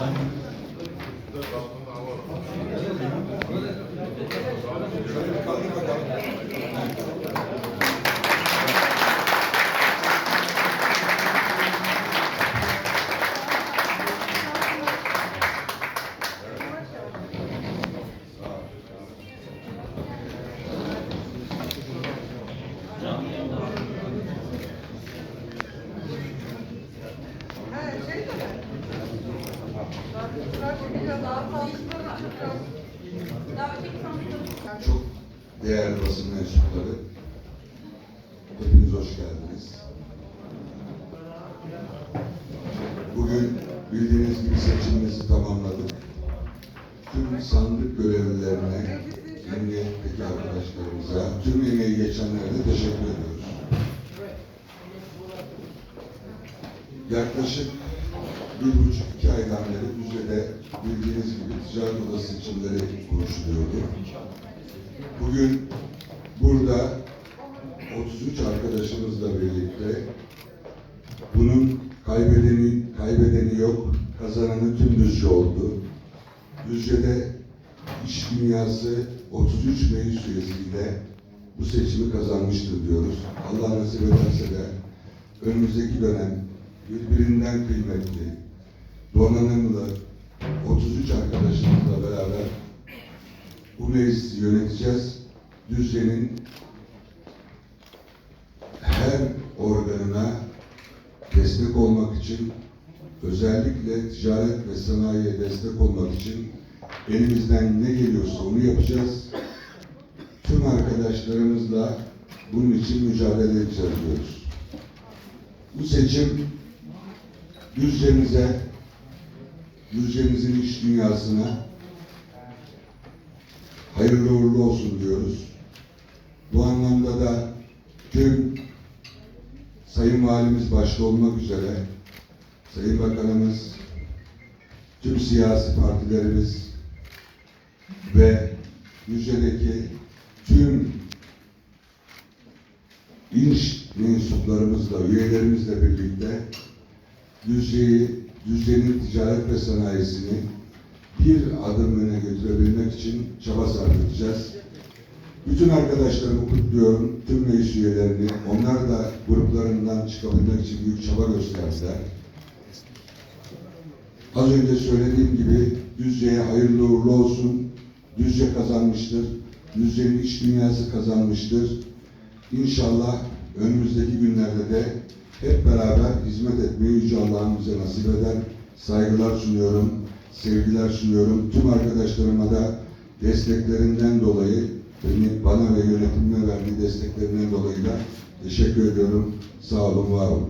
time. Çok değerli basın mensupları, hepiniz hoş geldiniz. Bugün bildiğiniz gibi seçimimizi tamamladık. Tüm sandık görevlilerine, emniyetteki arkadaşlarımıza, tüm emeği geçenlere teşekkür ediyoruz. Yaklaşık bir buçuk iki aydan beri Düzce'de bildiğiniz gibi ticaret odası seçimleri konuşuluyordu. Bugün burada 33 arkadaşımızla birlikte bunun kaybedeni, kaybedeni yok, kazananı tüm Düzce oldu. Düzce'de iş dünyası 33 meclis üyesiyle bu seçimi kazanmıştır diyoruz. Allah nasip ederse de önümüzdeki dönem birbirinden kıymetli, donanımlı 33 arkadaşımızla beraber bu meclisi yöneteceğiz. Düzce'nin her organına destek olmak için, özellikle ticaret ve sanayiye destek olmak için elimizden ne geliyorsa onu yapacağız. Tüm arkadaşlarımızla bunun için mücadele edeceğiz diyoruz. Bu seçim Düzce'mize, Düzce'mizin iş dünyasına hayırlı uğurlu olsun diyoruz. Bu anlamda da tüm Sayın Valimiz başta olmak üzere Sayın Bakanımız, tüm siyasi partilerimiz ve Düzce'deki tüm iş mensuplarımızla, üyelerimizle birlikte Düzce'yi, Düzce'nin ticaret ve sanayisini bir adım öne götürebilmek için çaba sarf edeceğiz. Bütün arkadaşlarımı kutluyorum, tüm meclis üyelerini. Onlar da gruplarından çıkabilmek için büyük çaba gösterdiler. Az önce söylediğim gibi Düzce'ye hayırlı uğurlu olsun. Düzce kazanmıştır. Düzce'nin iş dünyası kazanmıştır. İnşallah önümüzdeki günlerde de hep beraber hizmet etmeyi Yüce Allah'ın bize nasip eder. Saygılar sunuyorum, sevgiler sunuyorum. Tüm arkadaşlarıma da desteklerinden dolayı, beni, bana ve yönetimime verdiği desteklerinden dolayı da teşekkür ediyorum. Sağ olun, var olun.